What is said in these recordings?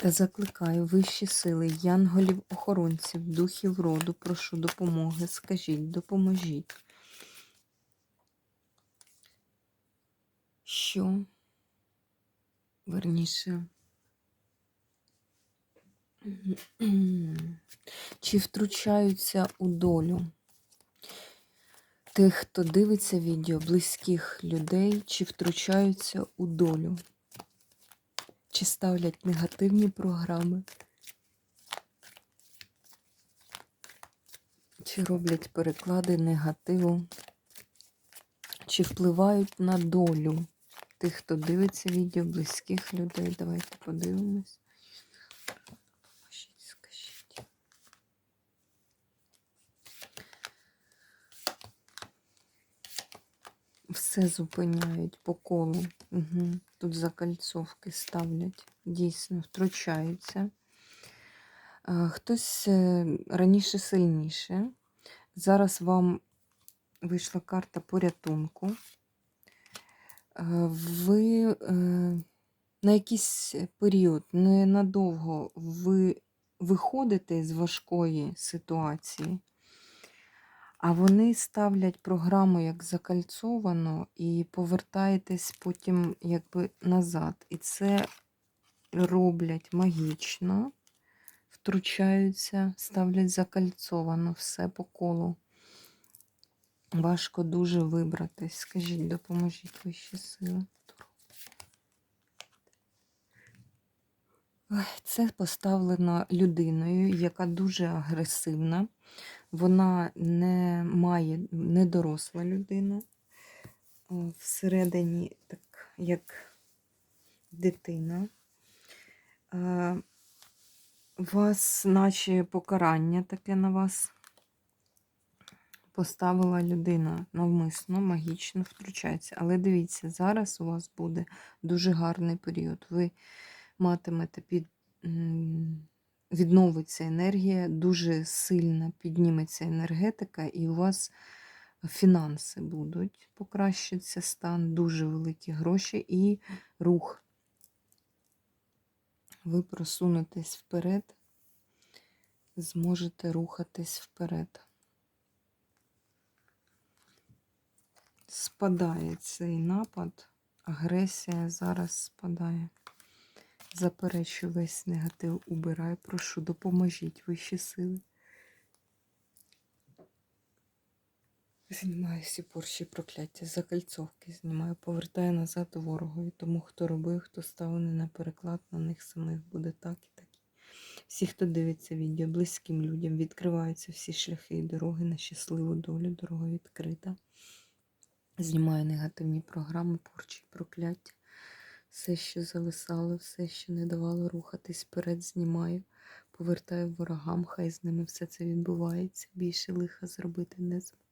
Та закликаю вищі сили, янголів, охоронців, духів роду, прошу допомоги, скажіть, допоможіть. Що? Верніше. Чи втручаються у долю тих, хто дивиться відео, близьких людей, чи втручаються у долю? Чи ставлять негативні програми? Чи роблять переклади негативу? Чи впливають на долю тих, хто дивиться відео, близьких людей? Давайте подивимось. Скажіть, скажіть. Все зупиняють по колу. Угу. Тут закальцовки ставлять, дійсно втручаються. Хтось е, раніше сильніше. Зараз вам вийшла карта порятунку. Ви е, на якийсь період, ненадовго ви виходите з важкої ситуації. А вони ставлять програму як закальцовано і повертаєтесь потім якби назад. І це роблять магічно, втручаються, ставлять закальцовано все по колу. Важко дуже вибратись. Скажіть, допоможіть вищі сили. Це поставлено людиною, яка дуже агресивна. Вона не має недоросла людина. Всередині, так, як дитина. Вас, наче покарання таке на вас поставила людина навмисно, магічно втручається. Але дивіться, зараз у вас буде дуже гарний період. Ви матимете під відновиться енергія, дуже сильно підніметься енергетика, і у вас фінанси будуть покращиться стан, дуже великі гроші і рух. Ви просунетесь вперед, зможете рухатись вперед. Спадає цей напад, агресія зараз спадає. Заперечу весь негатив убираю. Прошу, допоможіть вищі сили. Знімаю всі порші прокляття, закальцовки знімаю, повертаю назад ворогові. Тому хто робив, хто ставлений на переклад, на них самих буде так і так. Всі, хто дивиться відео, близьким людям, відкриваються всі шляхи і дороги на щасливу долю, дорога відкрита. Знімаю негативні програми, порчі, прокляття. Все, що зависало, все, що не давало рухатись вперед, знімаю, повертаю ворогам, хай з ними все це відбувається. Більше лиха зробити не зможу.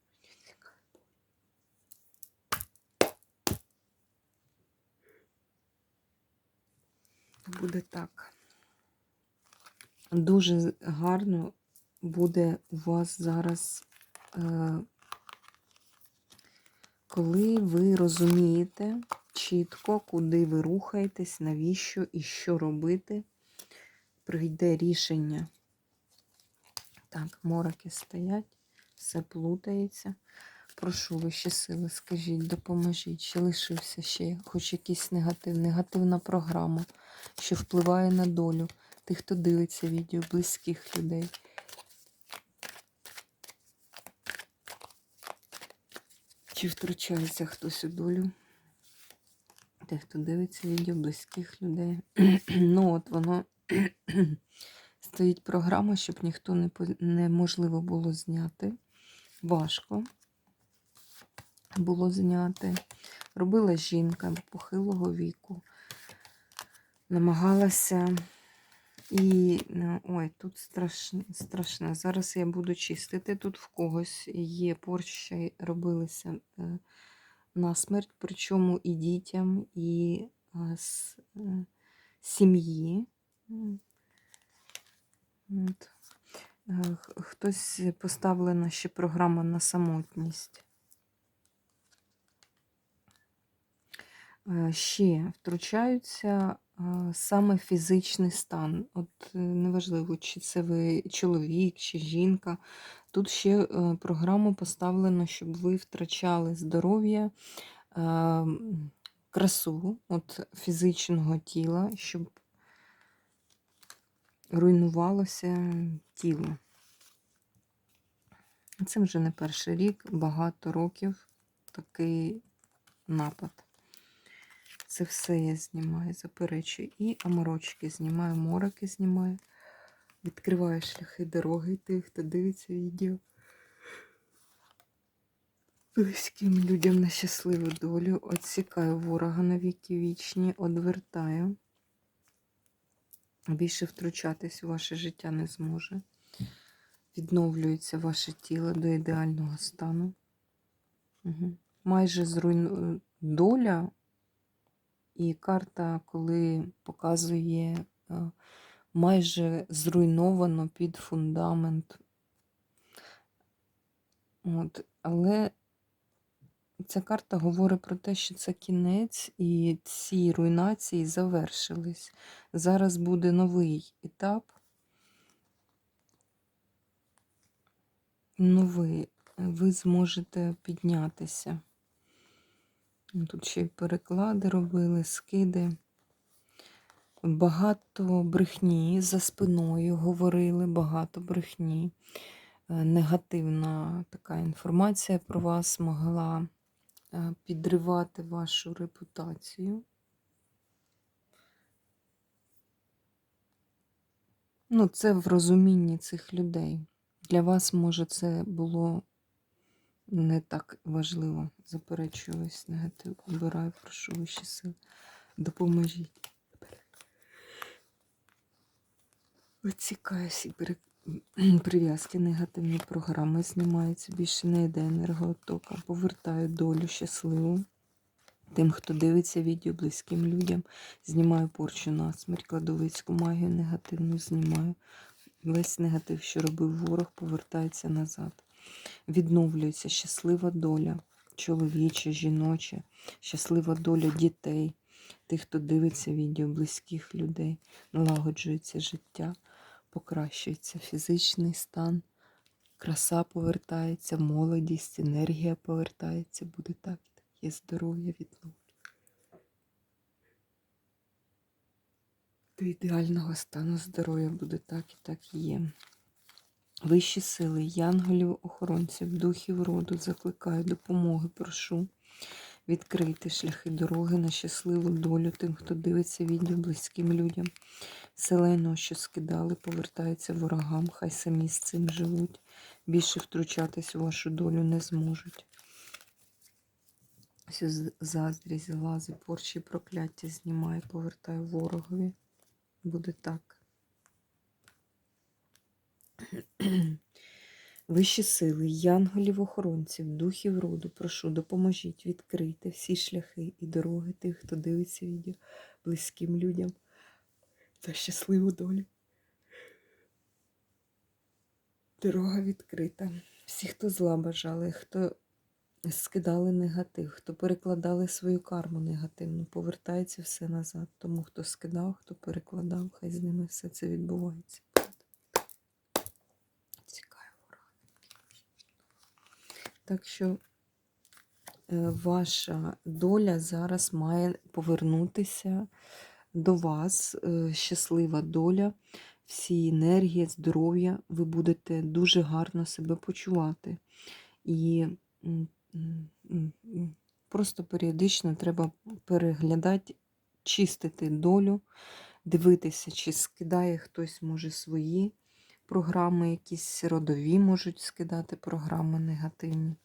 Буде так. Дуже гарно буде у вас зараз, е, коли ви розумієте, чітко, куди ви рухаєтесь, навіщо і що робити. Прийде рішення. Так, мороки стоять, все плутається. Прошу вищі сили, скажіть, допоможіть, чи лишився ще хоч якийсь негатив, негативна програма, що впливає на долю тих, хто дивиться відео, близьких людей. Чи втручається хтось у долю? Тих, хто дивиться відео близьких людей. ну от воно стоїть програма, щоб ніхто не неможливо було зняти. Важко було зняти. Робила жінка похилого віку. намагалася. І е, ой, тут страшне, страшне. Зараз я буду чистити. Тут в когось є порчі, робилися е, на смерть, причому і дітям, і е, сім'ї. Е, Хтось поставлена ще програма на самотність. Ще втручаються саме фізичний стан. От е, неважливо, чи це ви чоловік, чи жінка. Тут ще е, програму поставлено, щоб ви втрачали здоров'я, е, красу от фізичного тіла, щоб руйнувалося тіло. Це вже не перший рік, багато років такий напад. Це все я знімаю, заперечую. І аморочки знімаю, мороки знімаю. Відкриваю шляхи дороги тих, хто дивиться відео. Близьким людям на щасливу долю. Отсікаю ворога на віки вічні, одвертаю. Більше втручатись у ваше життя не зможе. Відновлюється ваше тіло до ідеального стану. Угу. Майже зруйну... доля і карта, коли показує е, майже зруйновано під фундамент. От. Але ця карта говорить про те, що це кінець, і ці руйнації завершились. Зараз буде новий етап. Новий. Ви зможете піднятися. Тут ще й переклади робили, скиди. Багато брехні за спиною говорили, багато брехні. Е, Негативна така інформація про вас могла е, підривати вашу репутацію. Ну, це в розумінні цих людей. Для вас, може, це було не так важливо. Заперечую ось негатив. Обираю, прошу вищі сили. Допоможіть. Оцікаю всі пере- прив'язки, негативні програми знімаються, більше не йде енергоотока. Повертаю долю щасливу. Тим, хто дивиться відео близьким людям, знімаю порчу на смерть, кладовицьку магію негативну знімаю. Весь негатив, що робив ворог, повертається назад. Відновлюється щаслива доля, чоловіча, жіноча, щаслива доля дітей, тих, хто дивиться відео близьких людей, налагоджується життя, покращується фізичний стан, краса повертається, молодість, енергія повертається, буде так. Є здоров'я відновлюється. До ідеального стану здоров'я буде так і так є. Вищі сили, янголів, охоронців, духів роду, закликаю допомоги, прошу відкрити шляхи дороги на щасливу долю тим, хто дивиться відео близьким людям. Вселеного, що скидали, повертаються ворогам, хай самі з цим живуть. Більше втручатись у вашу долю не зможуть. Всі з- заздрість, злази, порчі, прокляття знімаю, повертаю ворогові. Буде так. Вищі сили, янголів, охоронців, духів роду, прошу, допоможіть відкрити всі шляхи і дороги тих, хто дивиться відео близьким людям за щасливу долю. Дорога відкрита. Всі, хто зла бажали, хто скидали негатив, хто перекладали свою карму негативну, повертається все назад. Тому хто скидав, хто перекладав, хай з ними все це відбувається. Так що е, ваша доля зараз має повернутися до вас. е, Щаслива доля, всі енергії, здоров'я. Ви будете дуже гарно себе почувати. І просто періодично треба переглядати, чистити долю, дивитися, чи скидає хтось, може, свої програми, якісь родові можуть скидати програми негативні.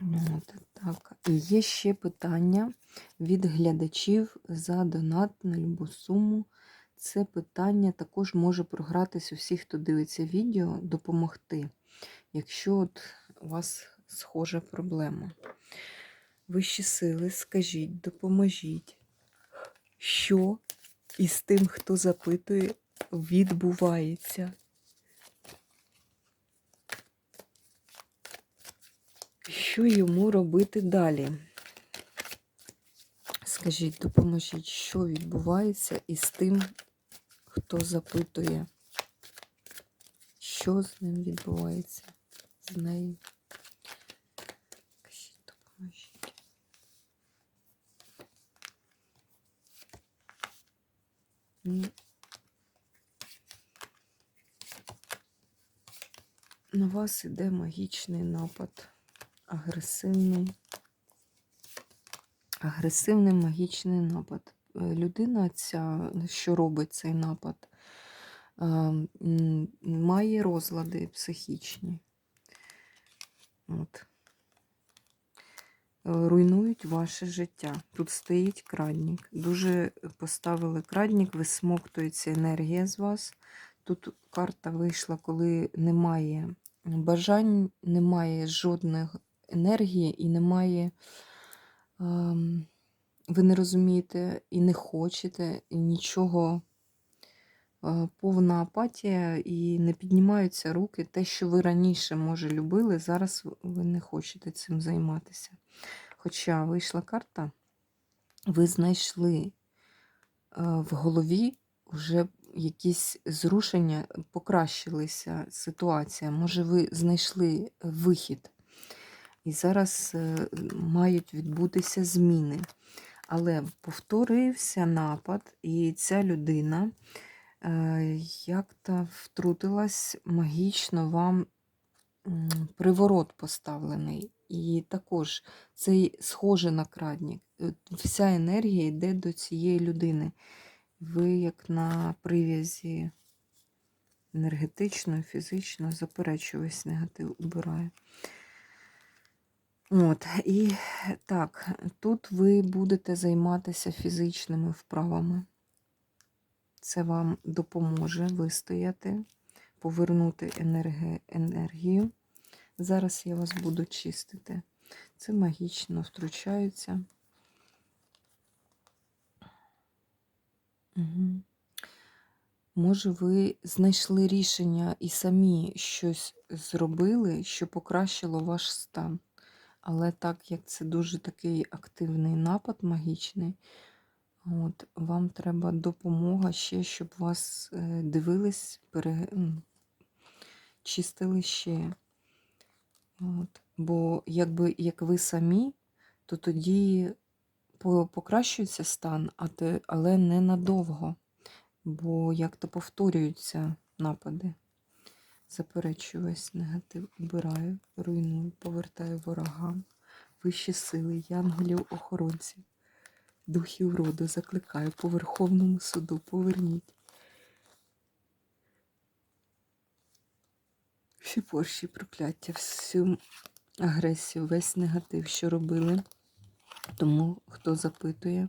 От, так. І є ще питання від глядачів за донат на любу суму. Це питання також може програтись у всіх, хто дивиться відео, допомогти, якщо от у вас схожа проблема. Вищі сили, скажіть, допоможіть, що із тим, хто запитує, відбувається. Що йому робити далі? Скажіть, допоможіть, що відбувається із тим, хто запитує, що з ним відбувається, з нею. Скажіть, допоможіть. На вас іде магічний напад, агресивний, агресивний магічний напад. Е, Людина, ця, що робить цей напад, е, має розлади психічні. От. Е, Руйнують ваше життя. Тут стоїть крадник. Дуже поставили крадник, висмоктується енергія з вас. Тут карта вийшла, коли немає бажань, немає жодних енергії і немає. ем, ви не розумієте і не хочете, і нічого. Е, Повна апатія і не піднімаються руки. Те, що ви раніше, може, любили, зараз ви не хочете цим займатися. Хоча вийшла карта, ви знайшли е, в голові вже якісь зрушення, покращилася ситуація. Може, ви знайшли вихід. І зараз е, мають відбутися зміни. Але повторився напад, і ця людина е, як-то втрутилась магічно вам приворот поставлений. І також це схоже на крадник. Вся енергія йде до цієї людини. Ви, як на прив'язі енергетично, фізично, заперечую весь негатив, убираю. От, і так, тут ви будете займатися фізичними вправами. Це вам допоможе вистояти, повернути енерги, енергію. Зараз я вас буду чистити. Це магічно втручаються. Може, ви знайшли рішення і самі щось зробили, що покращило ваш стан. Але так як це дуже такий активний напад магічний, от, вам треба допомога ще, щоб вас е, дивились, пере... чистили ще. От. Бо якби як ви самі, то тоді покращується стан, але не надовго. Бо як то повторюються напади. Заперечую весь негатив, убираю, руйную, повертаю ворогам, вищі сили, янголів, охоронців, духів роду закликаю по Верховному суду, поверніть. Всі порші, прокляття, всю агресію, весь негатив, що робили. Тому, хто запитує,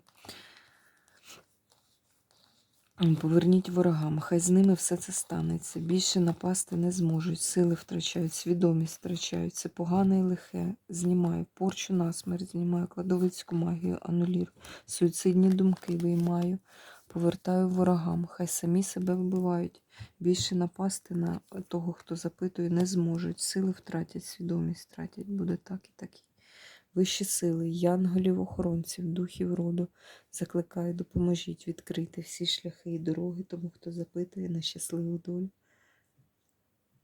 Поверніть ворогам, хай з ними все це станеться. Більше напасти не зможуть, сили втрачають, свідомість втрачають. Це погане і лихе. Знімаю, порчу насмерть, знімаю кладовицьку магію, анулірую, суїцидні думки виймаю, повертаю ворогам, хай самі себе вбивають. Більше напасти на того, хто запитує, не зможуть. Сили втратять, свідомість втратять. Буде так і так. Вищі сили, янголів, охоронців, духів роду, закликаю, допоможіть відкрити всі шляхи і дороги тому, хто запитує на щасливу долю.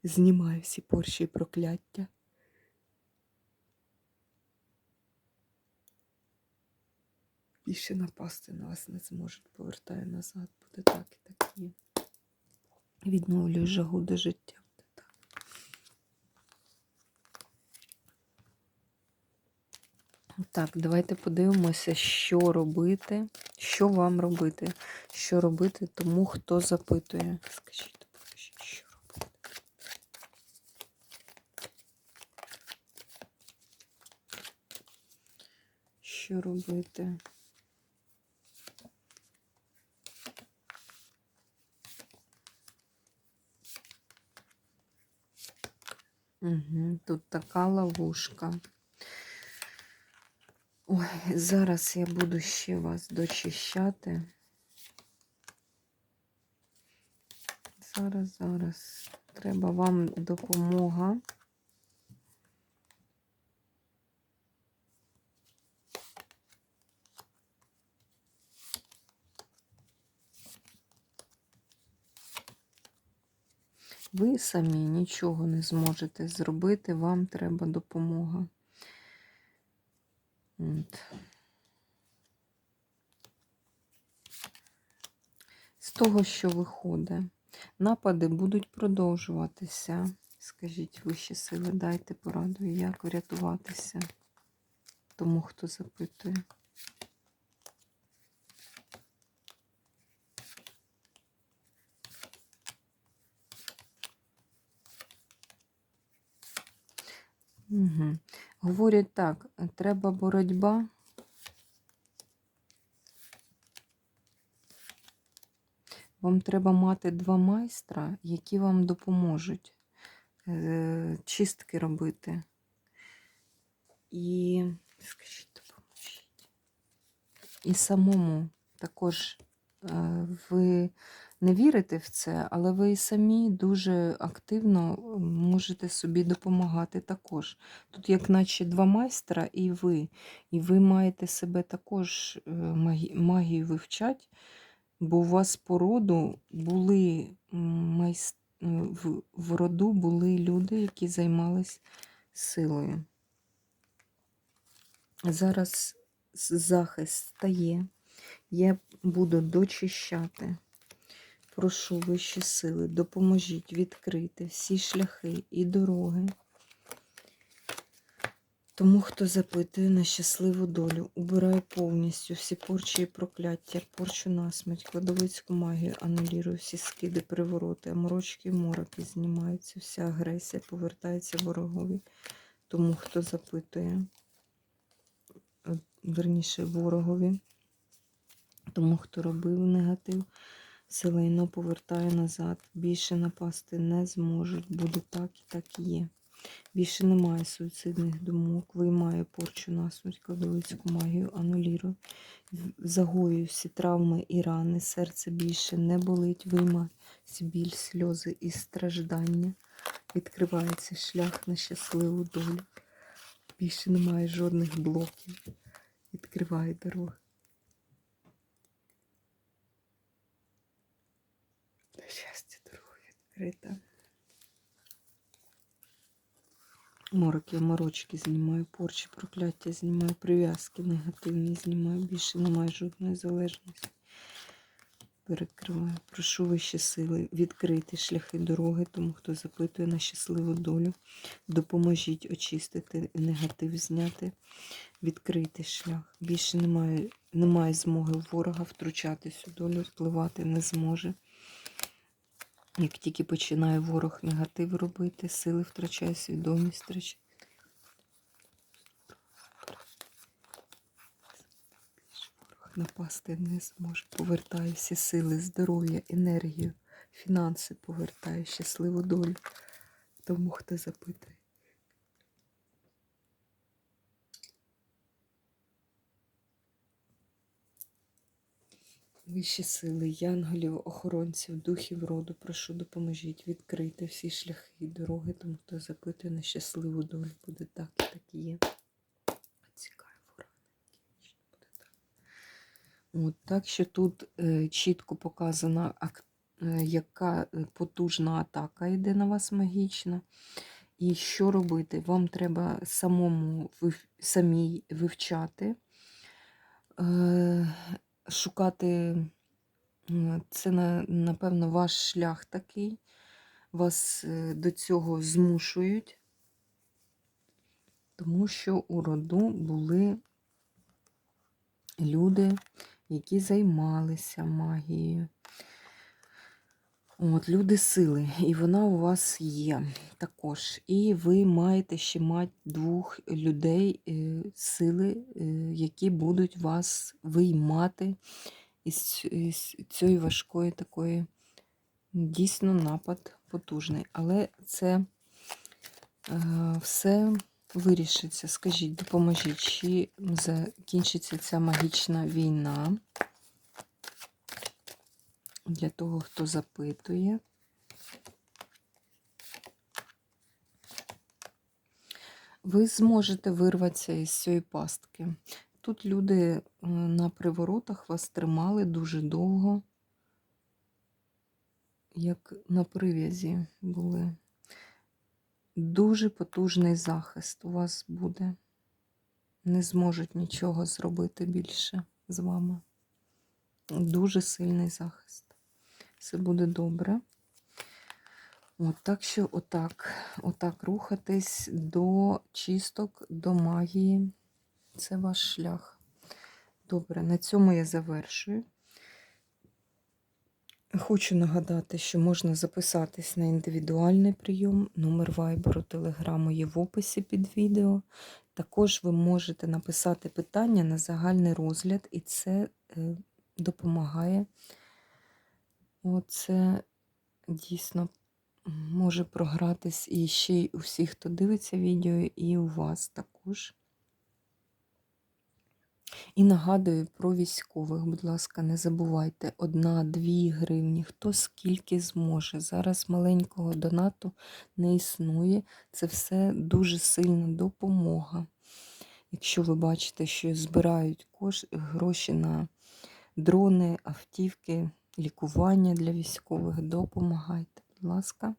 Знімаю всі порші і прокляття. Більше напасти на вас не зможуть. Повертаю назад. Буде так і так є. Відновлюю жагу до життя. Буде так. Так, давайте подивимося, що робити, що вам робити, що робити тому, хто запитує. Скажіть, допоможіть, що робити. що робити? Угу, тут така ловушка. Ой, зараз я буду ще вас дочищати. Зараз, зараз. Треба вам допомога. Ви самі нічого не зможете зробити, вам треба допомога. От. З того, що виходить, напади будуть продовжуватися. Скажіть вищі сили, дайте пораду, як врятуватися тому, хто запитує. Угу. Говорять так, треба боротьба. Вам треба мати два майстра, які вам допоможуть е, чистки робити. І, скажіть, допоможіть. І самому також е, ви не вірите в це, але ви самі дуже активно можете собі допомагати також. Тут, як наче два майстра, і ви. І ви маєте себе також е, магію вивчати, бо у вас по роду були майс... е, в роду були люди, які займались силою. Зараз захист стає. Я буду дочищати. Прошу вищі сили, допоможіть відкрити всі шляхи і дороги. Тому, хто запитує на щасливу долю, убираю повністю всі порчі і прокляття, порчу насмерть, кладовицьку магію, анулірую всі скиди, привороти, морочки і мороки знімаються, вся агресія повертається ворогові. Тому, хто запитує, е, верніше ворогові, тому, хто робив негатив, все лайно повертаю назад. Більше напасти не зможуть. Буде так і так і є. Більше немає суїцидних думок. Виймаю порчу насмерть, кладовицьку магію, анулірую. Загоюю всі травми і рани. Серце більше не болить. Виймаю всі біль, сльози і страждання. Відкривається шлях на щасливу долю. Більше немає жодних блоків. Відкриваю дорогу. Щастя, дорога відкрита. Мороки, морочки знімаю, порчі, прокляття знімаю, прив'язки негативні знімаю. Більше немає жодної залежності. Перекриваю. Прошу вищі сили відкрити шляхи дороги, тому хто запитує на щасливу долю. Допоможіть очистити негатив, зняти, відкрити шлях. Більше немає, немає змоги ворога втручатись у долю, впливати не зможе. Як тільки починає ворог негатив робити, сили втрачає, свідомість втрачає. Напасти не зможе. Повертає всі сили, здоров'я, енергію, фінанси повертає, щасливу долю. Тому хто запитує. Вищі сили, янголів, охоронців, духів роду, прошу допоможіть відкрити всі шляхи і дороги, тому хто запитує на щасливу долю, буде так і так і є. Цікаві ворона, буде так. От, так що тут е, чітко показана, е, яка е, потужна атака йде на вас магічна. І що робити? Вам треба самому вив- самій вивчати. Е, шукати, це, напевно, ваш шлях такий. Вас е, до цього змушують, тому що у роду були люди, які займалися магією. От, люди сили, і вона у вас є також. І ви маєте ще мати двох людей е, сили, е, які будуть вас виймати із, із цієї важкої такої дійсно напад потужний. Але це е, все вирішиться. Скажіть, допоможіть, чи закінчиться ця магічна війна для того, хто запитує. Ви зможете вирватися із цієї пастки. Тут люди е, на приворотах вас тримали дуже довго, як на прив'язі були. Дуже потужний захист у вас буде. Не зможуть нічого зробити більше з вами. Дуже сильний захист. Все буде добре. От, так що отак, отак рухатись до чисток, до магії. Це ваш шлях. Добре, на цьому я завершую. Хочу нагадати, що можна записатись на індивідуальний прийом. Номер вайберу, телеграму є в описі під відео. Також ви можете написати питання на загальний розгляд, і це е, допомагає. Оце дійсно може програтись і ще й у всіх, хто дивиться відео, і у вас також. І нагадую про військових, будь ласка, не забувайте, одна-дві гривні, хто скільки зможе. Зараз маленького донату не існує. Це все дуже сильна допомога. Якщо ви бачите, що збирають гроші на дрони, автівки, лікування для військових, допомагайте, будь ласка.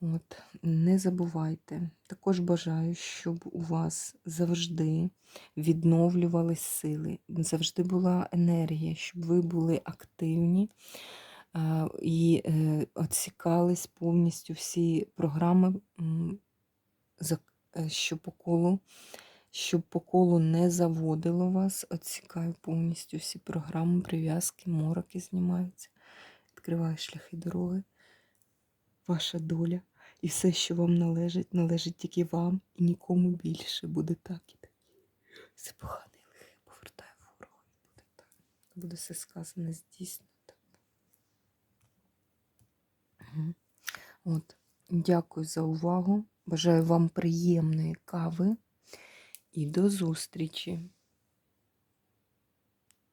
От, не забувайте. Також бажаю, щоб у вас завжди відновлювались сили, завжди була енергія, щоб ви були активні і е, відсікались повністю всі програми, е, що по колу, щоб по колу не заводило вас. Відсікаю повністю всі програми, прив'язки, мороки знімаються. Відкриваю шляхи дороги. Ваша доля. І все, що вам належить, належить тільки вам і нікому більше. Буде так і так. Все погане лихе повертає ворога. Буде так. Буде все сказане здійснено. От. Дякую за увагу. Бажаю вам приємної кави і до зустрічі!